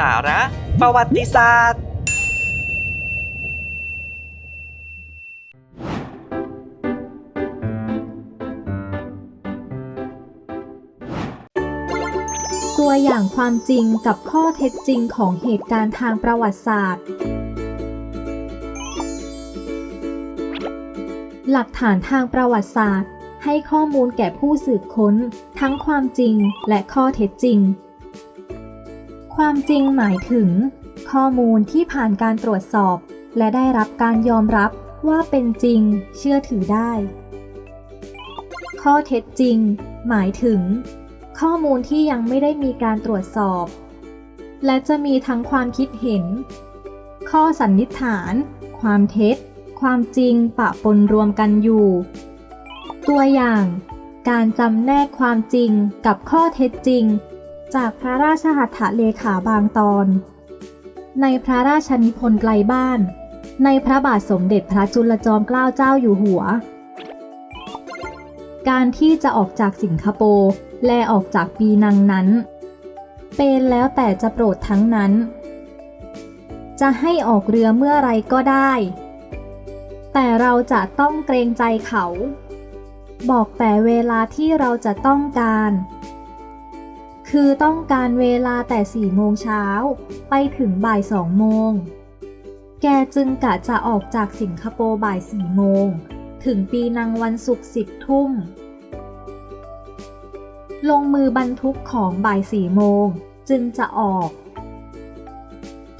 สาระ ประวัติศาสตร์ ตัวอย่างความจริงกับข้อเท็จจริงของเหตุการณ์ทางประวัติศาสตร์ หลักฐานทางประวัติศาสตร์ ให้ข้อมูลแก่ผู้สืบค้น ทั้งความจริงและข้อเท็จจริง ความจริงหมายถึง ข้อมูลที่ผ่านการตรวจสอบ และได้รับการยอมรับว่าเป็นจริง เชื่อถือได้ ข้อเท็จจริง หมายถึง ข้อมูลที่ยังไม่ได้มีการตรวจสอบ และจะมีทั้งความคิดเห็น ข้อสันนิษฐาน ความเท็จ ความจริงปะปนรวมกันอยู่ ตัวอย่าง การจำแนกความจริงกับข้อเท็จจริง จากพระราชหัตถเลขาบางตอน ในพระราชนิพนธ์ไกลบ้าน ในพระบาทสมเด็จพระจุลจอมเกล้าเจ้าอยู่หัว การที่จะออกจากสิงคโปร์และออกจากปีนังนั้น เป็นแล้วแต่จะโปรดทั้งนั้น จะให้ออกเรือเมื่อไรก็ได้ แต่เราจะต้องเกรงใจเขา บอกแต่เวลาที่เราจะต้องการ คือต้องการเวลาแต่สี่โมงเช้าไปถึงบ่ายสองโมง แกจึงกะจะออกจากสิงคโปร์บ่ายสี่โมง ถึงปีนังวันศุกร์สิบทุ่ม ลงมือบรรทุกของบ่ายสี่โมงจึงจะออก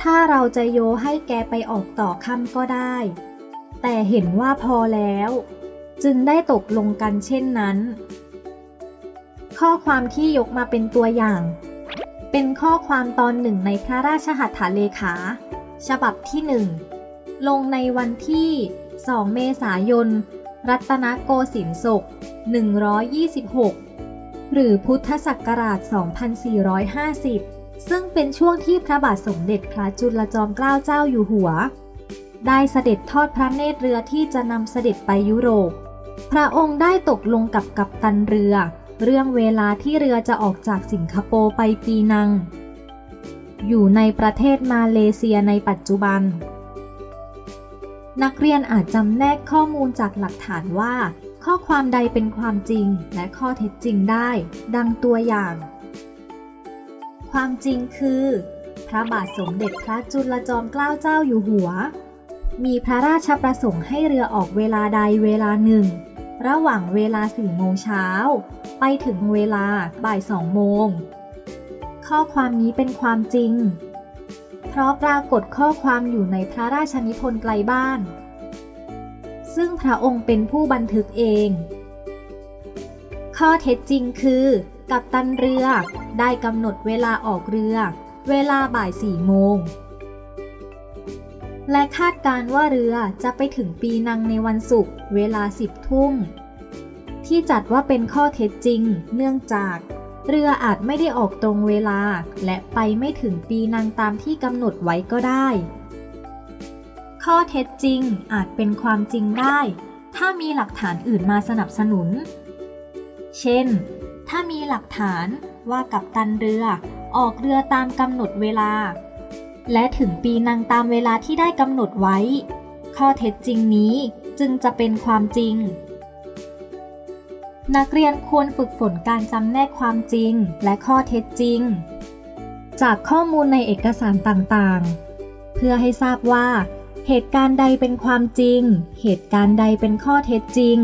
ถ้าเราจะโยให้แกไปออกต่อค่ำก็ได้ แต่เห็นว่าพอแล้ว จึงได้ตกลงกันเช่นนั้น ข้อความที่ยกมาเป็นตัวอย่าง เป็นข้อความตอนหนึ่งในพระราชหัตถเลขา ฉบับที่หนึ่งลงในวันที่ 2 เมษายน รัตนโกสินทร์ศก 126 หรือพุทธศักราช 2450 ซึ่งเป็นช่วงที่พระบาทสมเด็จพระจุลจอมเกล้าเจ้าอยู่หัว ได้เสด็จทอดพระเนตรเรือที่จะนำเสด็จไปยุโรป พระองค์ได้ตกลงกับกัปตันเรือ เรื่องเวลาที่เรือจะออกจากสิงคโปร์ไปปีนัง อยู่ในประเทศมาเลเซียในปัจจุบัน นักเรียนอาจจำแนกข้อมูลจากหลักฐานว่า ข้อความใดเป็นความจริงและข้อเท็จจริงได้ ดังตัวอย่าง ความจริงคือ พระบาทสมเด็จพระจุลจอมเกล้าเจ้าอยู่หัว มีพระราชประสงค์ให้เรือออกเวลาใดเวลาหนึ่ง ระหว่างเวลาสี่โมงเช้า ไปถึงเวลาบ่ายสองโมง ข้อความนี้เป็นความจริง เพราะปรากฏข้อความอยู่ในพระราชนิพนธ์ไกลบ้าน ซึ่งพระองค์เป็นผู้บันทึกเอง ข้อเท็จจริงคือ กัปตันเรือได้กำหนดเวลาออกเรือ เวลาบ่ายสี่โมง และคาดการ์ว่าเรือจะไปถึงปีนังในวันศุกร์เวลาสิบทุ่ม ที่จัดว่าเป็นข้อเท็จจริง เนื่องจาก เรืออาจไม่ได้ออกตรงเวลา และไปไม่ถึงปีนังตามที่กำหนดไว้ก็ได้ ข้อเท็จจริงอาจเป็นความจริงได้ ถ้ามีหลักฐานอื่นมาสนับสนุน เช่น ถ้ามีหลักฐานว่ากับตันเรือออกเรือตามกำหนดเวลา และถึงปีนังตามเวลาที่ได้กำหนดไว้ ข้อเท็จจริงนี้จึงจะเป็นความจริง นักเรียนควรฝึกฝนการจำแนกความจริงและข้อเท็จจริง จากข้อมูลในเอกสารต่างๆ เพื่อให้ทราบว่า เหตุการณ์ใดเป็นความจริง เหตุการณ์ใดเป็นข้อเท็จจริง